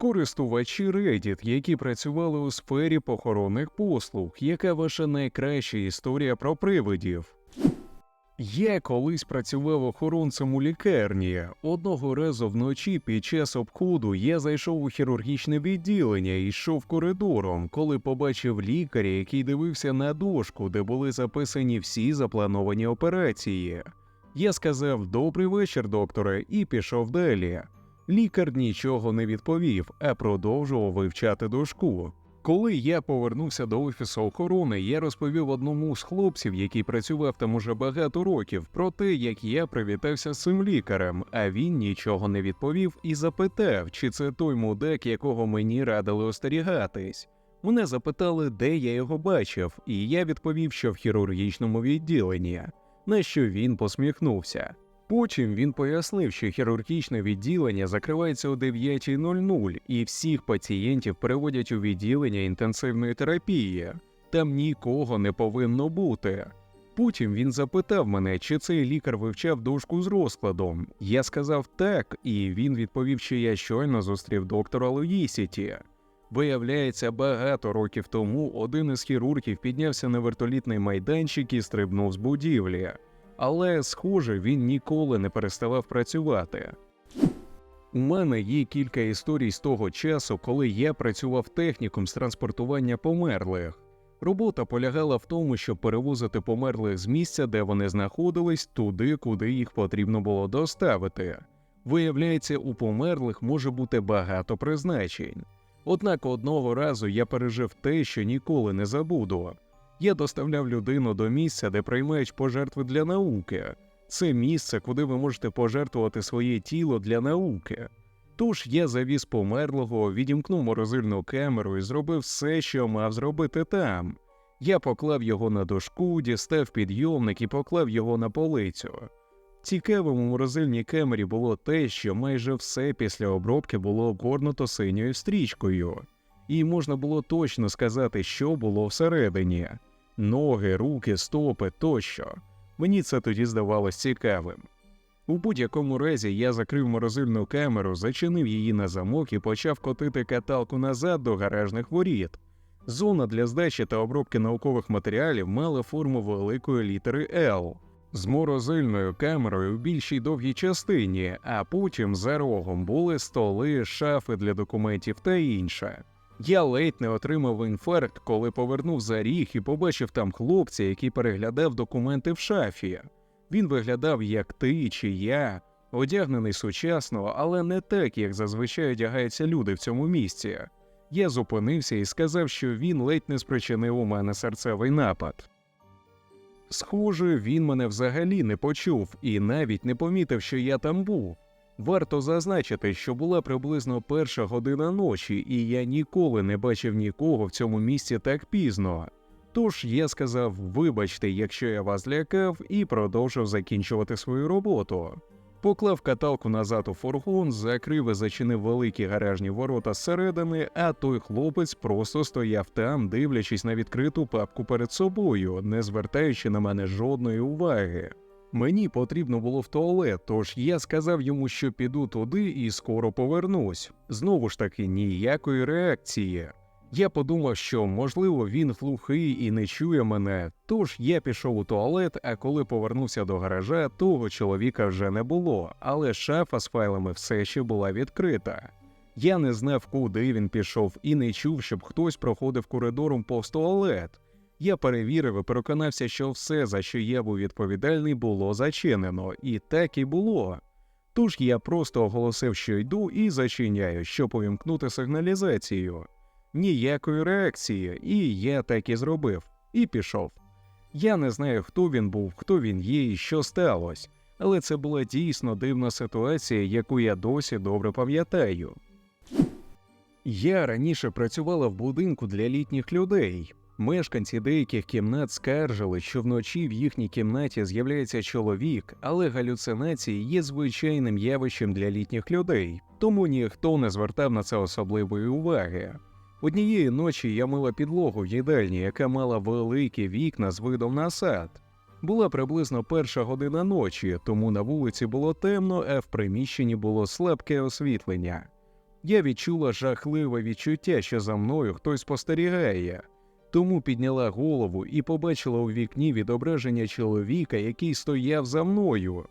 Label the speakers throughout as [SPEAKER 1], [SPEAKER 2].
[SPEAKER 1] Користувачі Reddit, які працювали у сфері похоронних послуг, яка ваша найкраща історія про привидів? Я колись працював охоронцем у лікарні. Одного разу вночі під час обходу я зайшов у хірургічне відділення і йшов коридором, коли побачив лікаря, який дивився на дошку, де були записані всі заплановані операції. Я сказав Добрий вечір, докторе, і пішов далі. Лікар нічого не відповів, а продовжував вивчати дошку. Коли я повернувся до офісу охорони, я розповів одному з хлопців, який працював там уже багато років, про те, як я привітався з цим лікарем, а він нічого не відповів і запитав, чи це той мудак, якого мені радили остерігатись. Мене запитали, де я його бачив, і я відповів, що в хірургічному відділенні, на що він посміхнувся. Потім він пояснив, що хірургічне відділення закривається о 9.00 і всіх пацієнтів переводять у відділення інтенсивної терапії. Там нікого не повинно бути. Потім він запитав мене, чи цей лікар вивчав дошку з розкладом. Я сказав так, і він відповів, що я щойно зустрів доктора Луїсіті. Виявляється, багато років тому один із хірургів піднявся на вертолітний майданчик і стрибнув з будівлі але, схоже, він ніколи не переставав працювати. У мене є кілька історій з того часу, коли я працював техніком з транспортування померлих. Робота полягала в тому, щоб перевозити померлих з місця, де вони знаходились, туди, куди їх потрібно було доставити. Виявляється, у померлих може бути багато призначень. Однак одного разу я пережив те, що ніколи не забуду. Я доставляв людину до місця, де приймають пожертви для науки. Це місце, куди ви можете пожертвувати своє тіло для науки. Тож я завіз померлого, відімкнув морозильну камеру і зробив все, що мав зробити там. Я поклав його на дошку, дістав підйомник і поклав його на полицю. Цікавим у морозильній камері було те, що майже все після обробки було обгорнуто синьою стрічкою, і можна було точно сказати, що було всередині ноги, руки, стопи тощо. Мені це тоді здавалось цікавим. У будь-якому разі я закрив морозильну камеру, зачинив її на замок і почав котити каталку назад до гаражних воріт. Зона для здачі та обробки наукових матеріалів мала форму великої літери L з морозильною камерою в більшій довгій частині, а потім за рогом були столи, шафи для документів та інше. Я ледь не отримав інфаркт, коли повернув за ріг і побачив там хлопця, який переглядав документи в шафі. Він виглядав як ти чи я, одягнений сучасно, але не так, як зазвичай одягаються люди в цьому місці. Я зупинився і сказав, що він ледь не спричинив у мене серцевий напад. Схоже, він мене взагалі не почув і навіть не помітив, що я там був. Варто зазначити, що була приблизно перша година ночі, і я ніколи не бачив нікого в цьому місці так пізно. Тож я сказав, вибачте, якщо я вас лякав, і продовжив закінчувати свою роботу. Поклав каталку назад у фургон, закрив і зачинив великі гаражні ворота зсередини, а той хлопець просто стояв там, дивлячись на відкриту папку перед собою, не звертаючи на мене жодної уваги. Мені потрібно було в туалет, тож я сказав йому, що піду туди і скоро повернусь. Знову ж таки, ніякої реакції. Я подумав, що можливо він глухий і не чує мене, тож я пішов у туалет, а коли повернувся до гаража, того чоловіка вже не було, але шафа з файлами все ще була відкрита. Я не знав, куди він пішов, і не чув, щоб хтось проходив коридором повз туалет. Я перевірив і переконався, що все, за що я був відповідальний, було зачинено, і так і було. Тож я просто оголосив, що йду, і зачиняю, щоб увімкнути сигналізацію. Ніякої реакції, і я так і зробив, і пішов. Я не знаю, хто він був, хто він є і що сталося, але це була дійсно дивна ситуація, яку я досі добре пам'ятаю. Я раніше працювала в будинку для літніх людей. Мешканці деяких кімнат скаржили, що вночі в їхній кімнаті з'являється чоловік, але галюцинації є звичайним явищем для літніх людей, тому ніхто не звертав на це особливої уваги. Однієї ночі я мила підлогу в їдальні, яка мала великі вікна з видом на сад. Була приблизно перша година ночі, тому на вулиці було темно, а в приміщенні було слабке освітлення. Я відчула жахливе відчуття, що за мною хтось спостерігає. Тому підняла голову і побачила у вікні відображення чоловіка, який стояв за мною.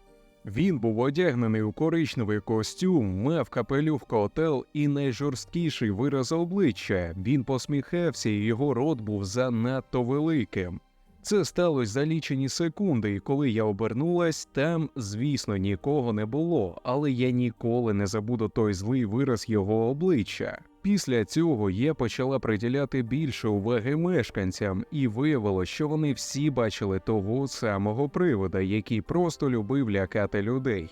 [SPEAKER 1] Він був одягнений у коричневий костюм, мав капелюх котел і найжорсткіший вираз обличчя. Він посміхався, і його рот був занадто великим. Це сталося за лічені секунди, і коли я обернулась, там, звісно, нікого не було, але я ніколи не забуду той злий вираз його обличчя. Після цього я почала приділяти більше уваги мешканцям, і виявилося, що вони всі бачили того самого привода, який просто любив лякати людей.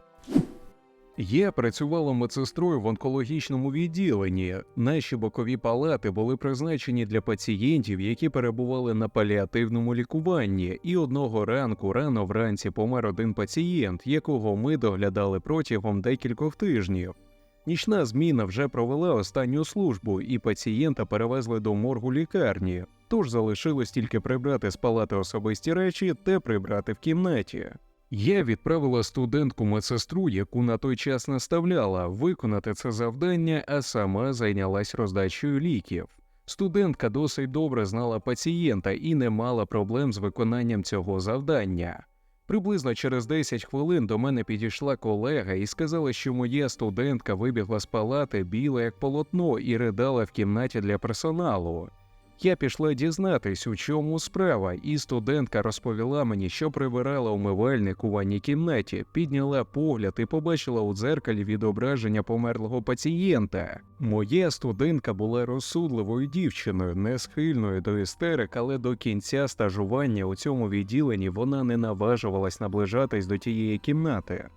[SPEAKER 1] Я працювала медсестрою в онкологічному відділенні. Наші бокові палати були призначені для пацієнтів, які перебували на паліативному лікуванні, і одного ранку рано вранці помер один пацієнт, якого ми доглядали протягом декількох тижнів. Нічна зміна вже провела останню службу, і пацієнта перевезли до моргу лікарні. Тож залишилось тільки прибрати з палати особисті речі та прибрати в кімнаті. Я відправила студентку медсестру, яку на той час наставляла, виконати це завдання, а сама зайнялась роздачею ліків. Студентка досить добре знала пацієнта і не мала проблем з виконанням цього завдання. Приблизно через 10 хвилин до мене підійшла колега і сказала, що моя студентка вибігла з палати біла як полотно і ридала в кімнаті для персоналу. Я пішла дізнатись, у чому справа, і студентка розповіла мені, що прибирала умивальник у ванній кімнаті, підняла погляд і побачила у дзеркалі відображення померлого пацієнта. Моя студентка була розсудливою дівчиною, не схильною до істерик, але до кінця стажування у цьому відділенні вона не наважувалась наближатись до тієї кімнати.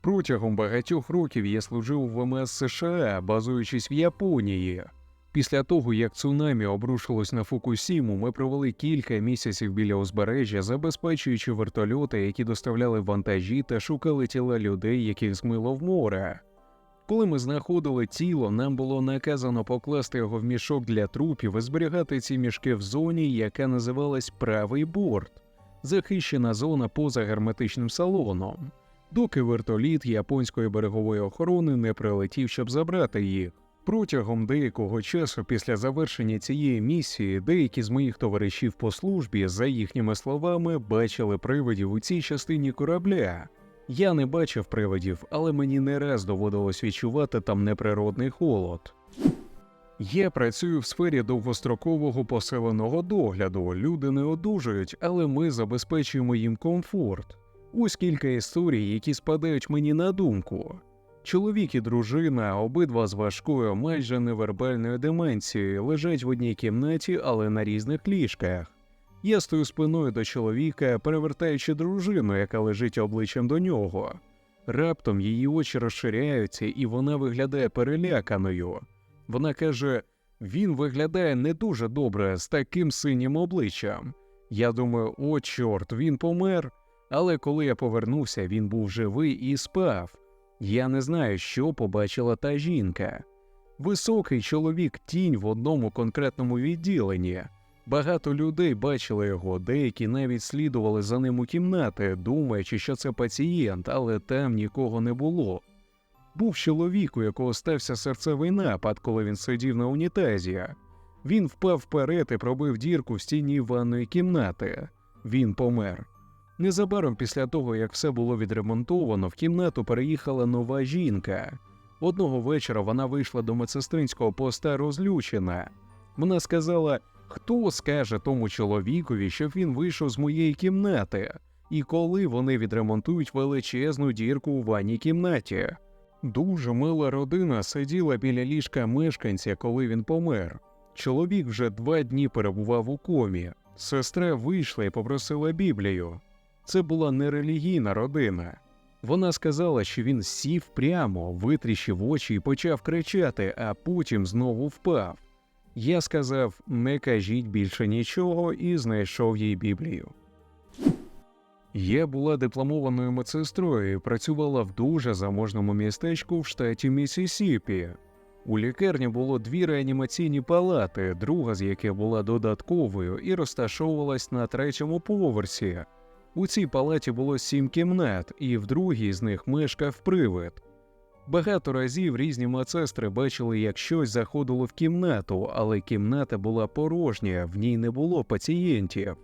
[SPEAKER 1] Протягом багатьох років я служив у ВМС США, базуючись в Японії. Після того, як цунамі обрушилось на Фукусіму, ми провели кілька місяців біля узбережжя, забезпечуючи вертольоти, які доставляли вантажі та шукали тіла людей, яких змило в море. Коли ми знаходили тіло, нам було наказано покласти його в мішок для трупів і зберігати ці мішки в зоні, яка називалась правий борт, захищена зона поза герметичним салоном, доки вертоліт японської берегової охорони не прилетів, щоб забрати їх. Протягом деякого часу після завершення цієї місії деякі з моїх товаришів по службі, за їхніми словами, бачили привидів у цій частині корабля. Я не бачив привидів, але мені не раз доводилось відчувати там неприродний холод. Я працюю в сфері довгострокового поселеного догляду. Люди не одужують, але ми забезпечуємо їм комфорт. Ось кілька історій, які спадають мені на думку. Чоловік і дружина, обидва з важкою, майже невербальною деменцією, лежать в одній кімнаті, але на різних ліжках. Я стою спиною до чоловіка, перевертаючи дружину, яка лежить обличчям до нього. Раптом її очі розширяються, і вона виглядає переляканою. Вона каже: він виглядає не дуже добре з таким синім обличчям. Я думаю, о, чорт, він помер. Але коли я повернувся, він був живий і спав. Я не знаю, що побачила та жінка. Високий чоловік тінь в одному конкретному відділенні. Багато людей бачили його, деякі навіть слідували за ним у кімнати, думаючи, що це пацієнт, але там нікого не було. Був чоловік, у якого стався серцевий напад, коли він сидів на унітазі. Він впав вперед і пробив дірку в стіні ванної кімнати. Він помер. Незабаром після того, як все було відремонтовано, в кімнату переїхала нова жінка. Одного вечора вона вийшла до медсестринського поста розлючена. Вона сказала: хто скаже тому чоловікові, щоб він вийшов з моєї кімнати, і коли вони відремонтують величезну дірку у ванній кімнаті. Дуже мила родина сиділа біля ліжка мешканця, коли він помер. Чоловік вже два дні перебував у комі. Сестра вийшла і попросила Біблію. Це була нерелігійна родина. Вона сказала, що він сів прямо, витріщив очі і почав кричати, а потім знову впав. Я сказав: не кажіть більше нічого, і знайшов їй Біблію. Я була дипломованою медсестрою і працювала в дуже заможному містечку в штаті Міссісіпі. У лікарні було дві реанімаційні палати, друга з яких була додатковою і розташовувалась на третьому поверсі. У цій палаті було сім кімнат, і в другій з них мешкав привид. Багато разів різні медсестри бачили, як щось заходило в кімнату, але кімната була порожня, в ній не було пацієнтів.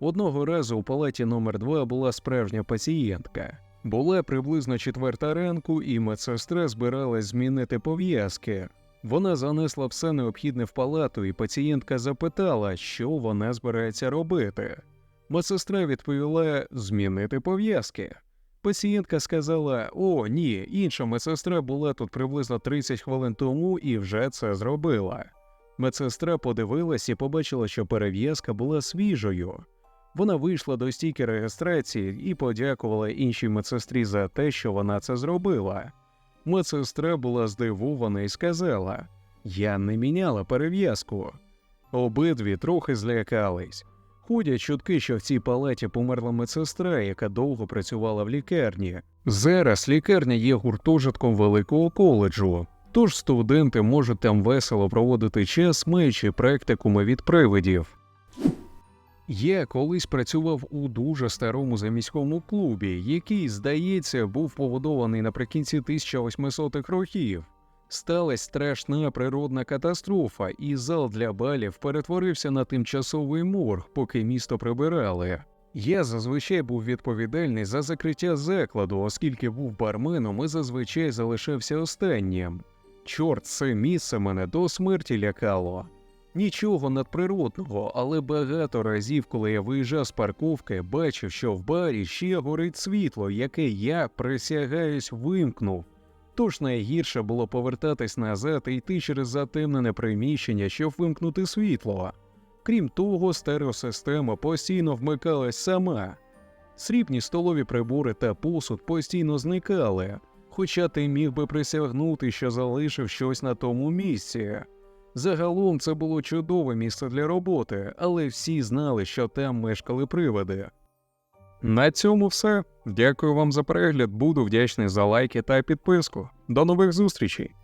[SPEAKER 1] Одного разу у палаті номер 2 була справжня пацієнтка. Була приблизно четверта ранку, і медсестра збиралась змінити пов'язки. Вона занесла все необхідне в палату, і пацієнтка запитала, що вона збирається робити. Медсестра відповіла змінити пов'язки. Пацієнтка сказала: О, ні, інша медсестра була тут приблизно 30 хвилин тому і вже це зробила. Медсестра подивилась і побачила, що перев'язка була свіжою. Вона вийшла до стійки реєстрації і подякувала іншій медсестрі за те, що вона це зробила. Медсестра була здивована і сказала: Я не міняла перев'язку. Обидві трохи злякались. Ходять чутки, що в цій палаті померла медсестра, яка довго працювала в лікарні. Зараз лікарня є гуртожитком великого коледжу, тож студенти можуть там весело проводити час, маючи практикуми від привидів. Я колись працював у дуже старому заміському клубі, який, здається, був побудований наприкінці 1800-х років. Сталася страшна природна катастрофа, і зал для балів перетворився на тимчасовий морг, поки місто прибирали. Я зазвичай був відповідальний за закриття закладу, оскільки був барменом і зазвичай залишався останнім. Чорт, це місце мене до смерті лякало. Нічого надприродного, але багато разів, коли я виїжджав з парковки, бачив, що в барі ще горить світло, яке я, присягаюсь, вимкнув. Тож найгірше було повертатись назад і йти через затемнене приміщення, щоб вимкнути світло. Крім того, стереосистема постійно вмикалась сама. Срібні столові прибори та посуд постійно зникали, хоча ти міг би присягнути, що залишив щось на тому місці. Загалом це було чудове місце для роботи, але всі знали, що там мешкали привиди. На цьому все. Дякую вам за перегляд. Буду вдячний за лайки та підписку. До нових зустрічей!